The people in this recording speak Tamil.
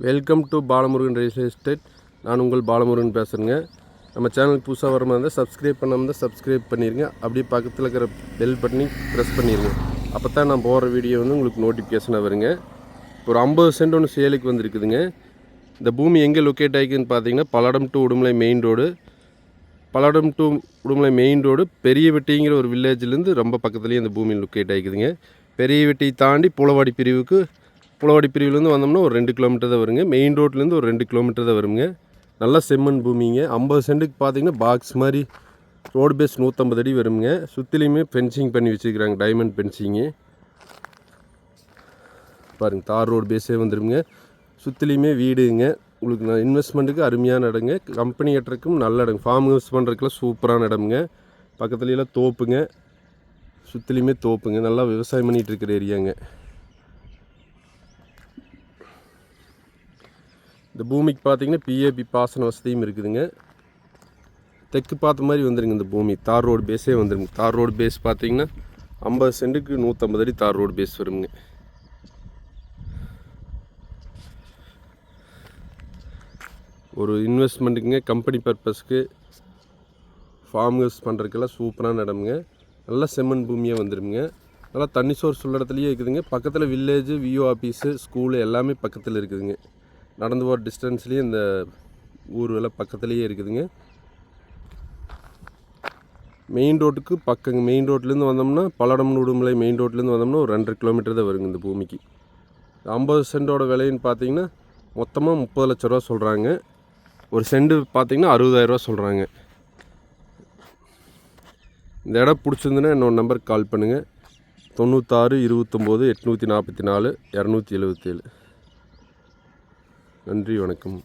Welcome to Balamurugan real estate நான் உங்கள் பாலமுருகன் பேசுகிறேங்க நம்ம சேனலுக்கு புதுசாக வர மாதிரி இருந்தால் சப்ஸ்கிரைப் பண்ணாமல் இருந்தால் சப்ஸ்கிரைப் பண்ணிடுங்க அப்படியே பக்கத்தில் இருக்கிற பெல் பட்டனி ப்ரெஸ் பண்ணிடுங்க அப்போ தான் நான் போகிற வீடியோ வந்து உங்களுக்கு நோட்டிஃபிகேஷனாக வருங்க. ஒரு ஐம்பது சென்ட் ஒன்று சேலுக்கு வந்திருக்குதுங்க. இந்த பூமி எங்கே லொக்கேட் ஆகிக்குதுன்னு பார்த்தீங்கன்னா Palladam to Udumalai main road Palladam to Udumalai main road பெரிய வெட்டிங்கிற ஒரு வில்லேஜ்லேருந்து ரொம்ப பக்கத்துலேயே இந்த பூமி லொக்கேட் ஆகிக்குதுங்க பெரிய வெட்டியை தாண்டி புலவாடி பிரிவுக்கு புலவாடி பிரிவுலேருந்து வந்தோம்னா ஒரு ரெண்டு கிலோமீட்டர் தான் வருங்க. மெயின் ரோட்லேருந்து ஒரு ரெண்டு கிலோமீட்டர் தான் வருங்க. நல்லா செம்மண் பூமிங்க. ஐம்பது சென்ட்டுக்கு பார்த்தீங்கன்னா பாக்ஸ் மாதிரி ரோடு பேஸ் நூற்றம்பது அடி வருங்க. சுற்றிலையுமே ஃபென்சிங் பண்ணி வச்சுருக்கிறாங்க டைமண்ட் ஃபென்சிங்கு பாருங்கள் தார் ரோடு பேஸே வந்துடுங்க சுற்றிலையுமே வீடுங்க. உங்களுக்கு நான் இன்வெஸ்ட்மெண்ட்டுக்கு அருமையான இடங்க. கம்பெனி கட்டுறதுக்கும் நல்ல இடங்க. ஃபார்ம் ஹவுஸ் பண்ணுறதுக்குலாம் சூப்பரான இடம்ங்க. பக்கத்துலலாம் தோப்புங்க. சுற்றிலையுமே தோப்புங்க. நல்லா விவசாயம் பண்ணிகிட்டு இருக்கிற ஏரியாங்க இந்த பூமிக்கு பார்த்தீங்கன்னா பிஏபி பாசன வசதியும் இருக்குதுங்க. தெற்கு பார்த்த மாதிரி வந்துடுங்க இந்த பூமி. தார் ரோடு பேஸே வந்துருங்க. தார் ரோடு பேஸ் பார்த்தீங்கன்னா ஐம்பது சென்ட்டுக்கு நூற்றம்பது அடி தார் ரோடு பேஸ் வருங்க. ஒரு இன்வெஸ்ட்மெண்ட்டுக்குங்க கம்பெனி பர்பஸ்க்கு ஃபார்ம் யூஸ் பண்ணுறதுக்கெல்லாம் சூப்பரான இடமுங்க. நல்லா செம்மண் பூமியாக வந்துடுங்க நல்லா தண்ணி சோர்ஸ் உள்ள இடத்துலையே இருக்குதுங்க. பக்கத்தில் வில்லேஜு விஓ ஆஃபீஸு ஸ்கூலு எல்லாமே பக்கத்தில் இருக்குதுங்க. நடந்து போகிற டிஸ்டன்ஸ்லேயே இந்த ஊர் எல்லாம் பக்கத்துலேயே இருக்குதுங்க. மெயின் ரோட்டுக்கு பக்கங்க. மெயின் ரோட்லேருந்து வந்தோம்னா பல்லடம் உடுமலை மெயின் ரோட்லேருந்து வந்தோம்னா ஒரு ரெண்டரை கிலோமீட்டர் தான் வருங்க இந்த பூமிக்கு. ஐம்பது சென்டோட விலைன்னு பார்த்தீங்கன்னா மொத்தமாக முப்பது லட்ச ரூபா சொல்கிறாங்க ஒரு செண்டு பார்த்தீங்கன்னா அறுபதாயிரரூவா சொல்கிறாங்க இந்த இடம் பிடிச்சிருந்துன்னா என்னோட நம்பருக்கு கால் பண்ணுங்கள் தொண்ணூத்தாறு இருபத்தொம்போது எட்நூற்றி நாற்பத்தி நாலு இரநூத்தி எழுபத்தேழு நன்றி வணக்கம்.